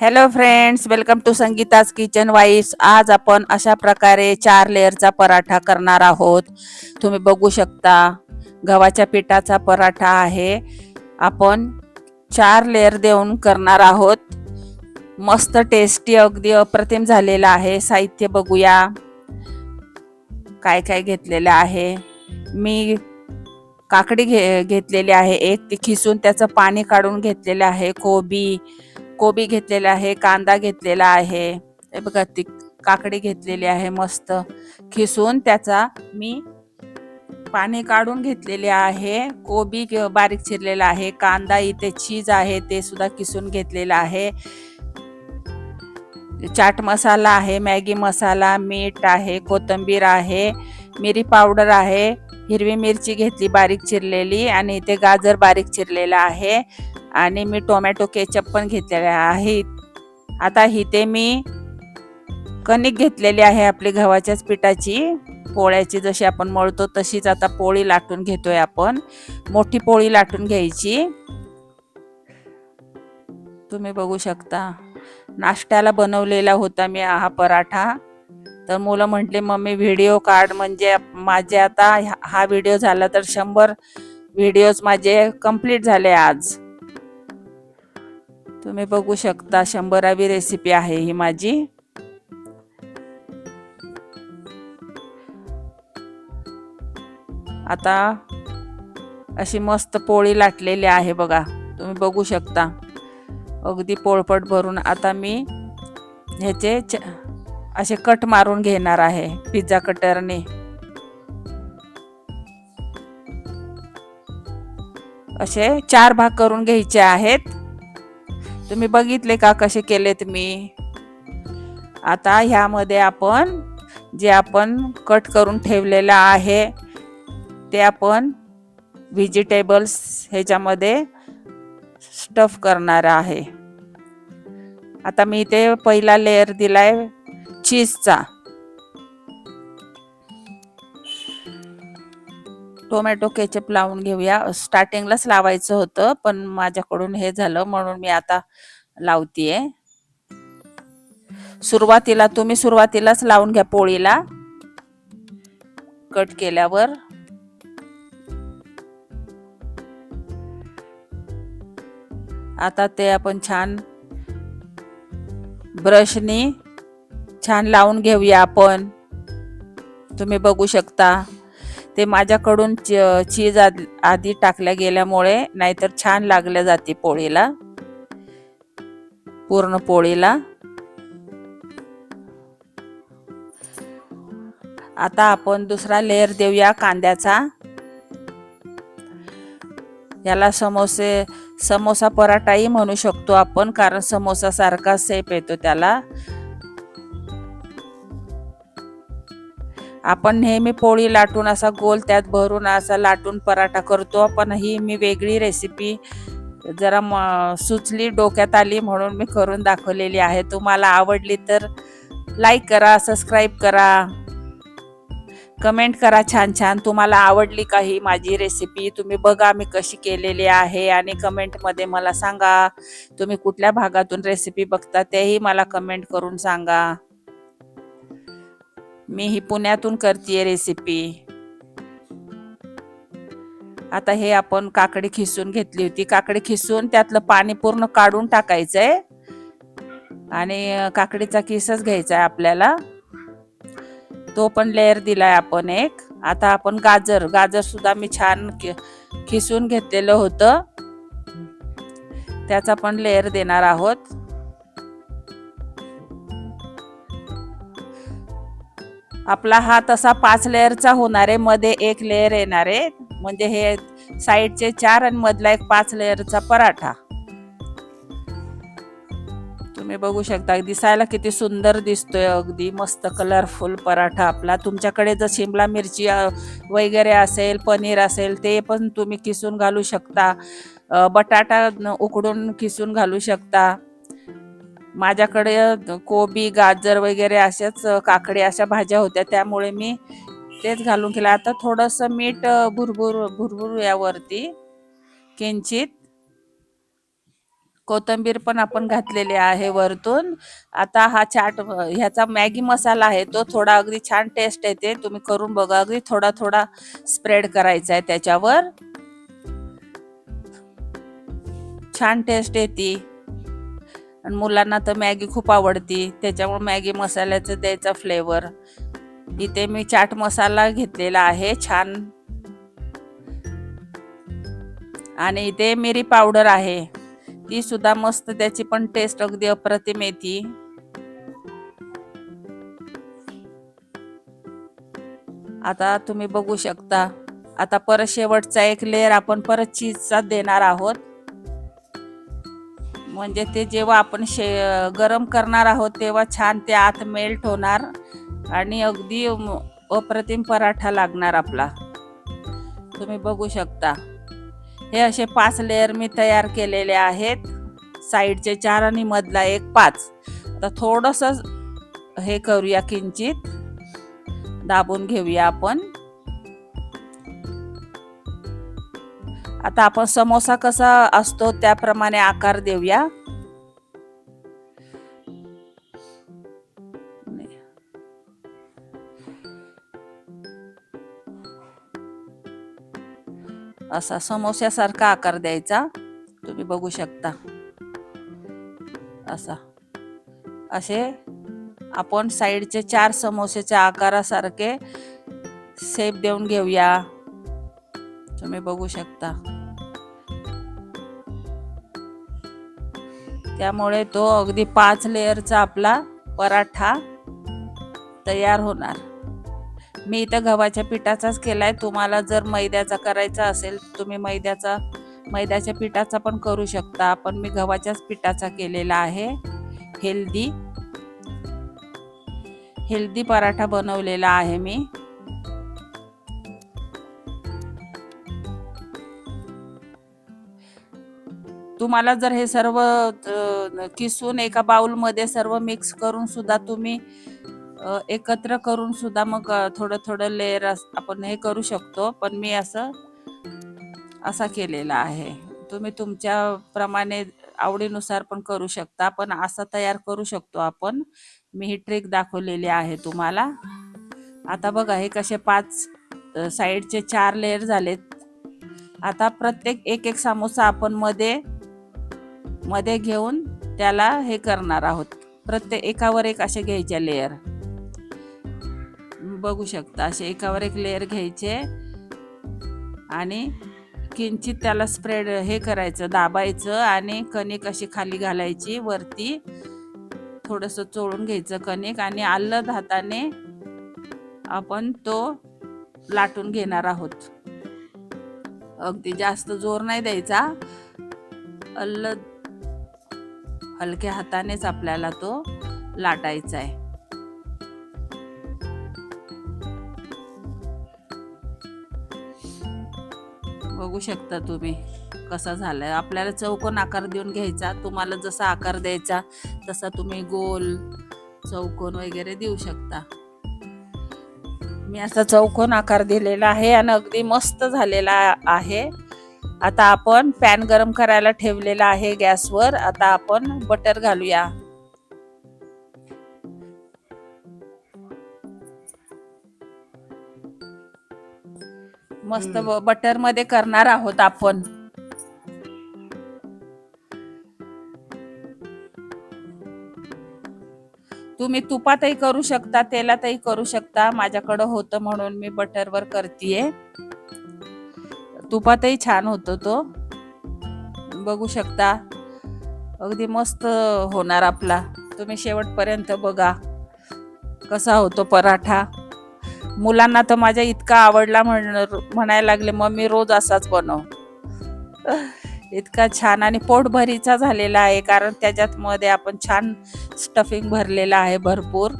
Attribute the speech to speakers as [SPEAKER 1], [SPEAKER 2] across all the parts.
[SPEAKER 1] Hello friends welcome to Sangeeta's kitchen vice आज आपण अशा प्रकारे चार लेअरचा पराठा करणार आहोत. तुम्ही बघू शकता गव्हाच्या पिठाचा पराठा आहे. आपण चार लेअर देऊन करणार आहोत. मस्त टेस्टी अगदी अप्रतिम झालेला आहे. साहित्य बघूया. काय काय घेतलेलं आहे. मी काकडी घे घेतलेली आहे एक. ती खिसून त्याचं पाणी काढून घेतलेलं आहे. कोबी कोबी घेतलेला आहे कांदा घेतलेला आहे. हे बघा ती काकडी घेतलेली आहे मस्त. खिसून त्याचा मी पाणी काढून घेतलेले आहे. कोबी बारीक चिरलेला आहे. कांदा इथे चीज आहे ते सुद्धा किसून घेतलेला आहे. चाट मसाला आहे मॅगी मसाला मीठ आहे कोथिंबीर आहे मिरी पावडर आहे. हिरवी मिरची घेतली बारीक चिरलेली. आणि इथे गाजर बारीक चिरलेला आहे. आणि मी टोमॅटो केचप पण घेतलेल्या आहेत. आता इथे मी कणिक घेतलेली आहे आपली गव्हाच्याच पिठाची. पोळ्याची जशी आपण मळतो तशीच आता पोळी लाटून घेतोय आपण. मोठी पोळी लाटून घ्यायची. तुम्ही बघू शकता. नाश्त्याला बनवलेला होता मी हा पराठा. तर मुलं म्हटले मम्मी व्हिडिओ काढ म्हणजे माझे आता हा व्हिडिओ झाला तर शंभर व्हिडिओज माझे कंप्लीट झाले आज. तुम्ही बघू शकता शंभरावी रेसिपी आहे ही माझी. आता अशी मस्त पोळी लाटलेली आहे बघा तुम्ही बघू शकता. अगदी पोळपट भरून आता मी ह्याचे च- असे कट मारून घेणार आहे पिझ्झा कटरने. असे चार भाग करून घ्यायचे आहेत. तुम्ही बघितले का कसे केलेत मी? आता ह्यामध्ये आपण जे आपण कट करून ठेवलेलं आहे ते आपण व्हेजिटेबल्स ह्याच्यामध्ये स्टफ करणार आहे. आता मी इथे पहिला लेअर दिलाय चीजचा टोमॅटो केचप लावून घेऊया. स्टार्टिंगलाच लावायचं होतं पण माझ्याकडून हे झालं म्हणून मी आता लावतीये. सुरुवातीला तुम्ही सुरुवातीलाच लावून घ्या पोळीला. कट केल्यावर. आता ते आपण छान ब्रशनी छान लावून घेऊया आपण. तुम्ही बघू शकता. ते माझ्याकडून चीज आधी टाकल्या गेल्यामुळे नाहीतर छान लागल्या जाते पोळीला. पूर्ण पोळीला. आता आपण दुसरा लेअर देऊया कांद्याचा. याला समोसे समोसा पराठाही म्हणू शकतो आपण कारण समोसा सारखा सेप येतो त्याला. आपण नेहमी पोळी लाटून असा गोल त्यात भरून असा लाटून पराठा करतो. पण ही मी वेगळी रेसिपी जरा म- सुचली डोक्यात आली म्हणून मी करून दाखवलेली आहे. तुम्हाला आवडली तर लाईक करा सबस्क्राईब करा. कमेंट करा छान छान. तुम्हाला आवडली का ही माझी रेसिपी तुम्ही बघा मी कशी केलेली आहे आणि कमेंटमध्ये मला सांगा. तुम्ही कुठल्या भागातून रेसिपी बघता तेही मला कमेंट करून सांगा. मी ही पुण्यातून करते रेसिपी आता हे आपण काकडी खिसून घेतली होती. काकडी खिसून त्यातलं पाणी पूर्ण काढून टाकायचंय. आणि काकडीचा किसच घ्यायचा आहे आपल्याला. तो पण लेअर दिलाय आपण एक. आता आपण गाजर गाजर सुद्धा मी छान खिसून घेतलेलं होतं. त्याचा पण लेअर देणार आहोत. आपला हा तसा पाच लेअरचा होणार आहे. मध्ये एक लेअर येणार आहे. म्हणजे हे साईडचे चार आणि मधला एक पाच लेअरचा पराठा. तुम्ही बघू शकता दिसायला किती सुंदर दिसतोय अगदी. मस्त कलरफुल पराठा आपला. तुमच्याकडे जर शिमला मिरची वगैरे असेल पनीर असेल ते पण तुम्ही किसून घालू शकता. बटाटा उकडून किसून घालू शकता. माझ्याकडे कोबी गाजर वगैरे अशाच काकडी अशा भाज्या होत्या. त्यामुळे मी तेच घालून केलं. आता थोडंसं मीठ भुरभुर भुरभुर यावरती किंचित. कोथिंबीर पण आपण घातलेली आहे वरतून. आता हा चाट ह्याचा मॅगी मसाला आहे तो थोडा अगदी छान टेस्ट येते. तुम्ही करून बघा अगदी थोडा थोडा स्प्रेड करायचा आहे त्याच्यावर. छान टेस्ट येते. आणि मुलांना तर मॅगी खूप आवडती. त्याच्यामुळे मॅगी मसाल्याचं द्यायचा फ्लेवर इथे मी चाट मसाला घेतलेला आहे छान. आणि इथे मिरी पावडर आहे. ती सुद्धा मस्त त्याची पण टेस्ट अगदी अप्रतिम येते आता तुम्ही बघू शकता. आता परत शेवटचा एक लेअर आपण परत चीजचा देणार आहोत. म्हणजे ते जेव्हा आपण शे गरम करणार आहोत तेव्हा छान ते आत मेल्ट होणार आणि अगदी अप्रतिम पराठा लागणार आपला. तुम्ही बघू शकता. हे असे पाच लेअर मी तयार केलेले आहेत. साईडचे चार आणि मधला एक पाच. तर थोडंसं हे करूया किंचित. दाबून घेऊया आपण. आता आपण समोसा कसा असतो त्याप्रमाणे आकार देऊया. असा समोस्यासारखा आकार द्यायचा. तुम्ही बघू शकता. असा. असे आपण साईडचे चार समोसेच्या आकारासारखे शेप देऊन घेऊया. तुम्ही बघू शकता. त्यामुळे तो अगदी पाच लेअरचा आपला पराठा तयार होणार. मी इथं गव्हाच्या पिठाचाच केलाय. तुम्हाला जर मैद्याचा करायचा असेल तुम्ही मैद्याचा मैद्याच्या पिठाचा पण करू शकता. पण मी गव्हाच्याच पिठाचा केलेला आहे. हेल्दी हेल्दी पराठा बनवलेला आहे मी. तुम्हाला जर हे सर्व किसून एका बाउलमध्ये सर्व मिक्स करून सुद्धा तुम्ही एकत्र करून सुद्धा मग थोडं थोडं लेअर आपण हे करू शकतो. पण मी असं असा केलेला आहे. तुम्ही तुमच्या प्रमाणे आवडीनुसार पण करू शकता. पण असा तयार करू शकतो आपण. मी ही ट्रिक दाखवलेली आहे तुम्हाला. आता बघा हे कसे पाच साईडचे चार लेअर झालेत. आता प्रत्येक एक एक समोसा आपण मध्ये मध्ये घेऊन त्याला हे करणार आहोत. प्रत्येक एकावर एक असे घ्यायचे लेअर बघू शकता असे एकावर एक लेअर घ्यायचे आणि किंचित त्याला स्प्रेड हे करायचं दाबायचं आणि कणिक अशी खाली घालायची. वरती थोडंसं चोळून घ्यायचं कणिक आणि आल्लद हाताने आपण तो लाटून घेणार आहोत. अगदी जास्त जोर नाही द्यायचा. अल्लद हलक्या हातानेच आपल्याला तो लाटायचा आहे. बघू शकता तुम्ही कसा झालाय. आपल्याला चौकोन आकार देऊन घ्यायचा तुम्हाला जसा आकार द्यायचा तसा तुम्ही गोल चौकोन वगैरे देऊ शकता. मी असा चौकोन आकार दिलेला आहे आणि अगदी मस्त झालेला आहे. आता आपण पॅन गरम करायला ठेवलेला आहे गॅसवर. आता आपण बटर घालूया. मस्त बटरमध्ये करणार आहोत आपण. तुम्ही तुपातही करू शकता तेलातही करू शकता. माझ्याकडं होतं म्हणून मी बटरवर करतीये. तुपातही छान होतो तो. बघू शकता. अगदी मस्त होणार आपला. तुम्ही शेवटपर्यंत बघा. कसा होतो पराठा. मुलांना तर माझ्या इतका आवडला म्हण म्हणायला लागले मम्मी रोज असाच बनव. इतका छान आणि पोटभरीचा झालेला आहे कारण त्याच्यात मध्ये आपण छान स्टफिंग भरलेला आहे भरपूर.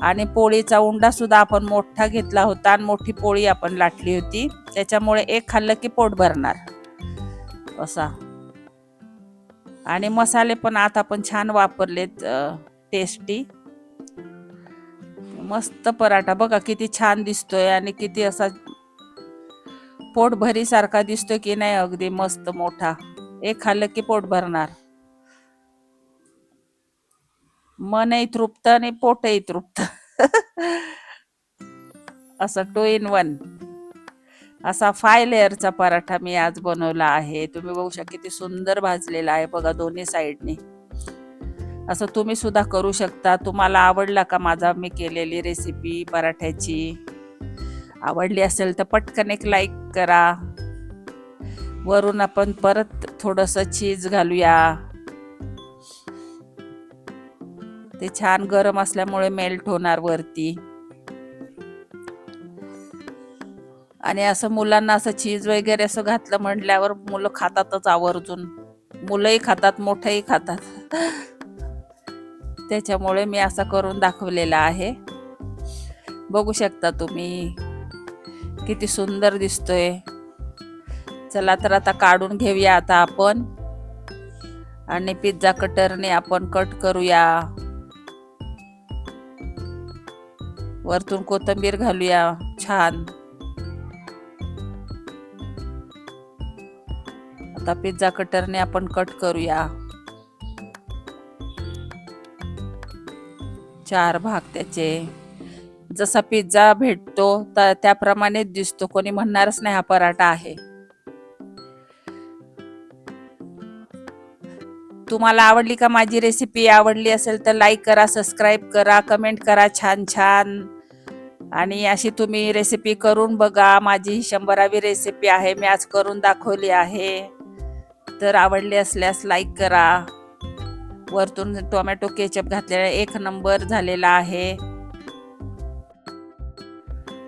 [SPEAKER 1] आणि पोळीचा उंडा सुद्धा आपण मोठा घेतला होता आणि मोठी पोळी आपण लाटली होती. त्याच्यामुळे एक खाल्लं की पोट भरणार. असा. आणि मसाले पण आता आपण छान वापरलेत टेस्टी मस्त पराठा. बघा किती छान दिसतोय आणि किती असा पोट भरीसारखा दिसतोय की नाही अगदी मस्त मोठा. एक खाल्लं की पोट भरणार. मनही तृप्त आणि पोटही तृप्त. असं टू इन वन असा फाय लेअरचा पराठा मी आज बनवला आहे. तुम्ही बघू शकता किती सुंदर भाजलेला आहे बघा दोन्ही साईडने असं तुम्ही सुद्धा करू शकता. तुम्हाला आवडला का माझा मी केलेली रेसिपी पराठ्याची? आवडली असेल तर पटकन एक लाईक करा. वरून आपण परत थोडस चीज घालूया. ते छान गरम असल्यामुळे मेल्ट होणार वरती. आणि असं मुलांना असं चीज वगैरे असं घातलं म्हटल्यावर मुलं खातातच आवर्जून. मुलंही खातात मोठेही खातात. त्याच्यामुळे मी असं करून दाखवलेला आहे. बघू शकता तुम्ही. किती सुंदर दिसतोय. चला तर आता काढून घेऊया आता आपण. आणि पिझ्झा कटरने आपण कट करूया. वरतून कोथिंबीर घालूया छान. आता पिझ्झा कटरने आपण कट करूया. चार भाग त्याचे. जसा पिझ्झा भेटतो तर त्याप्रमाणेच दिसतो. कोणी म्हणणारच नाही हा पराठा आहे. तुम्हाला आवडली का माझी रेसिपी आवडली असेल तर लाईक करा सबस्क्राईब करा कमेंट करा छान छान. आणि अशी तुम्ही रेसिपी करून बघा. माझी शंभरावी रेसिपी आहे. मी आज करून दाखवली आहे. तर आवडली असल्यास लाईक करा. वरतून टोमॅटो केचप घातलेला एक नंबर झालेला आहे.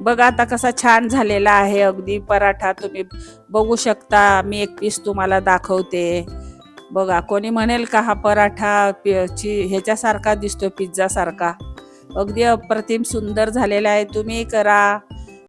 [SPEAKER 1] बघा आता कसा छान झालेला आहे. अगदी पराठा तुम्ही बघू शकता. मी एक पीस तुम्हाला दाखवते. बघा कोणी म्हणेल का हा पराठा ची ह्याच्यासारखा दिसतो पिझ्झा सारखा अगदी अप्रतिम सुंदर झालेला आहे तुम्ही करा.